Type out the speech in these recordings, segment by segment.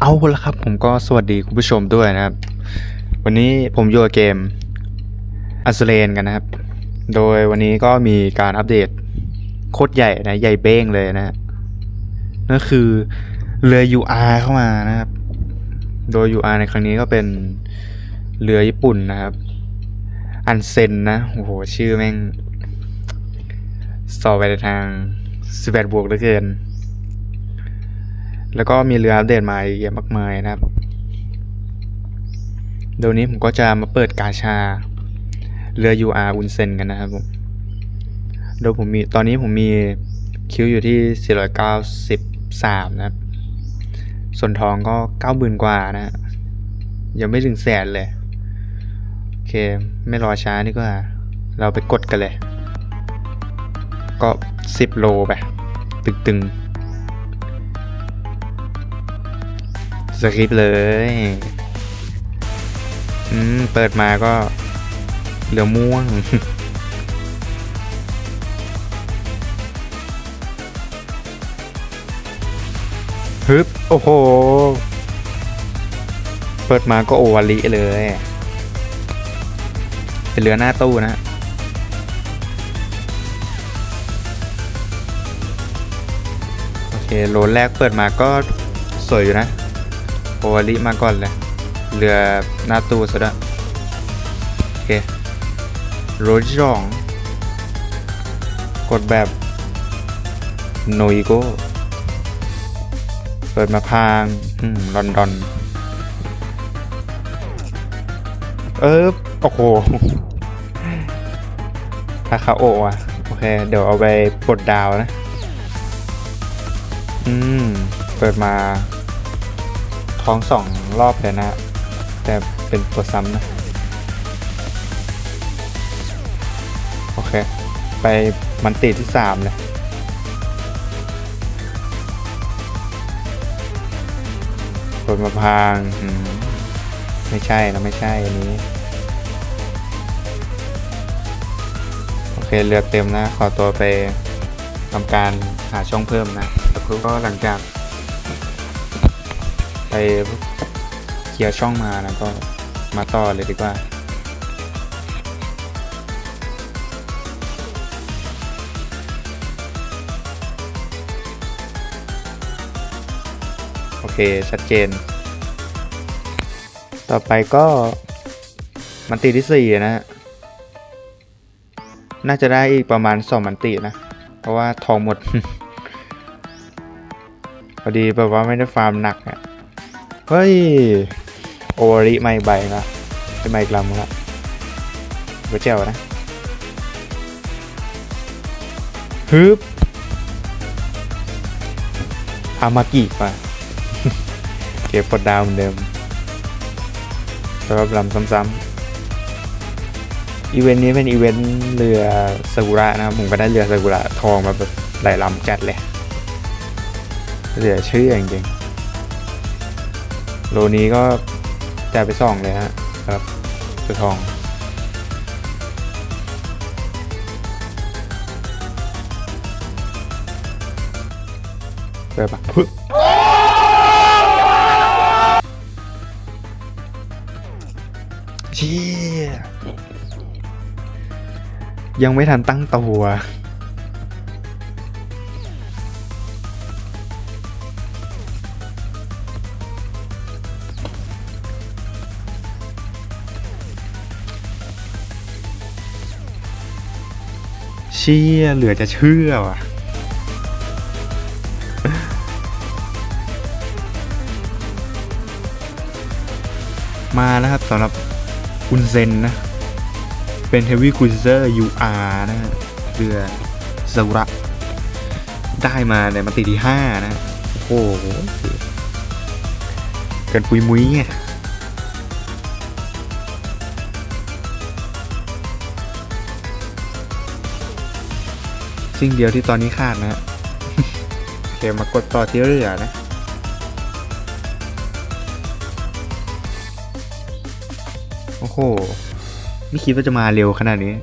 เอาละครับผมก็สวัสดีคุณผู้ชมด้วยนะครับ วันนี้ผมอยู่เกมอัสเลนกันนะครับ โดยวันนี้ก็มีการอัปเดตโคตรใหญ่นะใหญ่เบ้งเลยนะฮะนั่นคือเรือ UR เข้ามานะครับ โดย UR ในครั้งนี้ก็เป็นเรือญี่ปุ่นนะครับ อันเซนนะโอ้โหชื่อแม่งสอบไปในทาง 18บวกเหลือเกิน แล้วก็มีเรืออัปเดตมาเยอะมากมายนะครับ เดี๋ยวนี้ผมก็จะมาเปิดกาชา เรือ UR อุนเซนกันนะครับผมโดยผมมีตอนนี้ผมมีคิวอยู่ที่ 493 นะครับ ส่วนทองก็ 90,000 กว่านะฮะยังไม่ถึงแสนเลย โอเค ไม่รอช้านี่ก็ เราไปกดกันเลย ก็ 10 โลไปตึงๆ สคริปต์เลย อืม เปิดมาก็เหลือม่วง ฮึบ โอ้โห เปิดมาก็โอวาลิเลย เป็นเรือหน้าตู้นะโอเคโหลดแรกเปิดมาก็สวยอยู่นะ โอวาลิมาก่อนเลยเรือหน้าตู้ซะด้วยโอเคโรลที่สอง กดแบบโนอิโกเปิดมาพางลอนดอน เออโอ้โหทาคาโออะโอเค เดี๋ยวเอาไปปลดดาวนะ อืม เปิดมา ท้องสองรอบเลยนะ แต่เป็นตัวซ้ำนะ โอเค ไปมันติที่สามเลยเปิดมาพางอืไม่ใช่นะไม่ใช่อันนี้ โอเคเรือเต็มนะ ขอตัวไปทำการหาช่องเพิ่มนะแล้วก็หลังจาก เคลียร์ช่องมานะก็มาต่อเลยดีกว่าโอเค ชัดเจน ต่อไปก็มันติที่สี่นะฮะ น่าจะได้อีกประมาณสองมันตินะ เพราะว่าทองหมด พอดีแบบว่าไม่ได้ฟาร์มหนักอะ่ะ เฮ้ย โอริไม่ใบละจะไม่กลัมละไปเจ้านะฮึบอามากิป่ะเก็บกดดาวเหมือนเดิมสำหรับลำซ้ำๆอีเวนต์นี้เป็นอีเวนต์เรือซากุระนะครับผมก็ได้เรือซากุระทองมาแบบหลายลำจัดเลยเหลือชื่อจริงๆ โลนี้ก็จ่ายไปสองเลยฮะครับตัวทองเปิดปะปึ๊บเชี่ยยังไม่ทันตั้งตัว ชี่ยเหลือจะเชื่อว่ะมาแล้วครับสำหรับอุนเซนนะ เป็น Heavy Cruiser UR นะฮะเรือซาระ ได้มาในมันติที่ 5 นะ โอ้โห เกินปุยมุ้ยไง สิ่งเดียวที่ตอนนี้ขาดนะโอเคมากดต่อที่เรือนะโอ้โหไม่คิดว่าจะมาเร็วขนาดนี้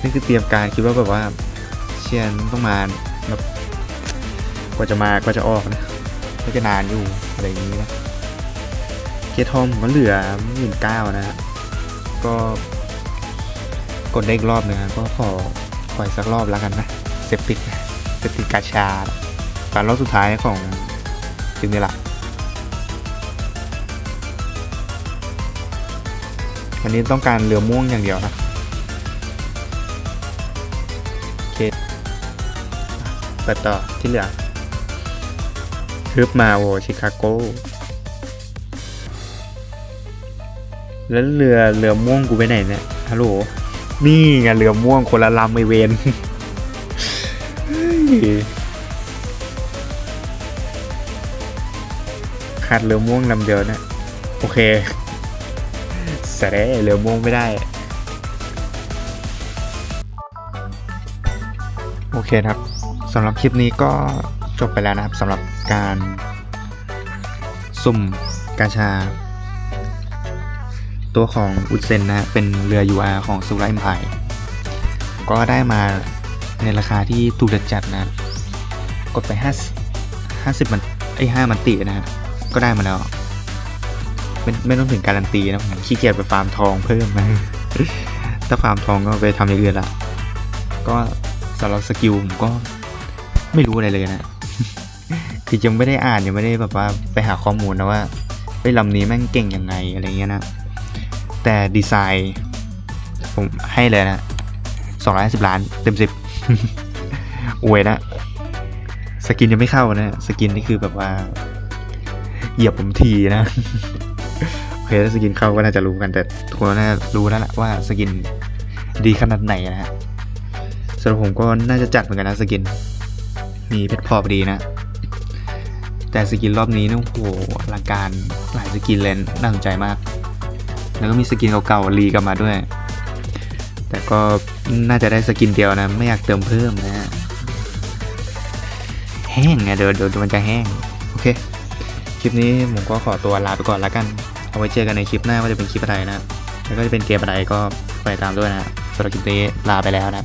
นี่คือเตรียมการคิดว่าแบบว่า เชียนต้องมาแบบกว่าจะมากว่าจะออกนะก็จะนานอยู่อะไรอย่างนี้นะเกียร์ทอมก็เหลือหมื่นเก้านะฮะก็กดได้อีกรอบนึงนะก็ขอ ปล่อยสักรอบแล้วกันนะเซฟติดเซฟติดกาชาการรอบสุดท้ายของจึงนี่แหละวันนี้ต้องการเรือม่วงอย่างเดียวนะโอเคเปิดต่อที่เหลือฮึบมาโอชิคาโกแล้วเรือเรือม่วงกูไปไหนเนี่ยฮัลโหล นี่ไงเรือม่วงคนละลำไอเวนขาดเรือม่วงลำเดียวนะ โอเคเสร็จแล้วเรือม่วงไม่ได้ โอเคครับสำหรับคลิปนี้ก็จบไปแล้วนะครับสำหรับการสุ่มกาชา ตัวของอุดเซนนะ เป็นเรือ UR ของซูไรม์ไพก็ได้มาในราคาที่ถูกจัดนะ กดไป 5 50 มันไอ้5มันตินะฮะ ก็ได้มาแล้ว ไม่ไม่ต้องถึงการันตีนะผมขี้เกียจไปฟาร์มทองเพิ่มนะถ้าฟาร์มทองก็ไปทำอย่างอื่นละก็สำหรับสกิลผมก็ไม่รู้อะไรเลยนะคือยังไม่ได้อ่านยังไม่ได้แบบว่าไปหาข้อมูลนะว่าไอ้ลำนี้แม่งเก่งยังไงอะไรเงี้ยนะ แต่ดีไซน์ ผมให้เลยนะ250ล้านเต็มสิบอวยนะสกินยังไม่เข้านะ สกินนี่คือแบบว่า เหยียบผมทีนะโอเคถ้าสกินเข้าก็น่าจะรู้กันแต่ทุกคนน่าจะรู้แล้วแหละว่าสกินดีขนาดไหนนะฮะสำหรับผมก็น่าจะจัดเหมือนกันนะสกิน มีเพชรพอพอดีนะ แต่สกินรอบนี้นี่โอ้โหอลังการหลายสกินเลยน่าสนใจมาก แล้วก็มีสกินเก่าๆรีกลับมาด้วย แต่ก็น่าจะได้สกินเดียวนะ ไม่อยากเติมเพิ่มนะฮะแห้งไงเดี๋ยวเดี๋ยวมันจะแห้ง โอเค คลิปนี้ผมก็ขอตัวลาไปก่อนแล้วกัน เอาไว้เจอกันในคลิปหน้าว่าจะเป็นคลิปอะไรนะ แล้วก็จะเป็นเกมอะไรก็ไปตามด้วยนะสำหรับคลิปนี้ลาไปแล้วนะ